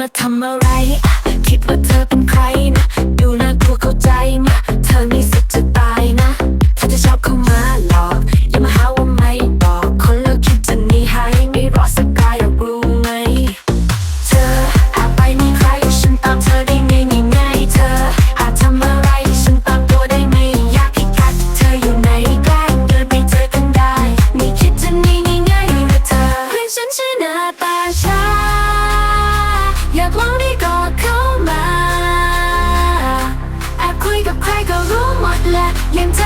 มาทำอะไร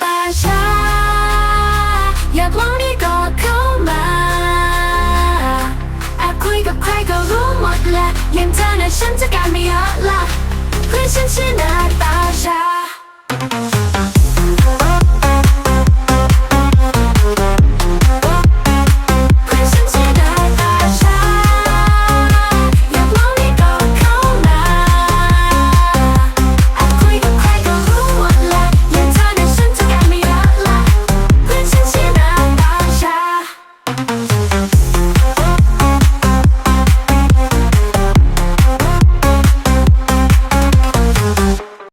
ป่าชาอยากลองนี่ก็เข้ามาอบคุยกับใครก็รู้หมดแหละยังเธอนะฉันจะการไม่เยอะละเพื่อฉันชื่นะ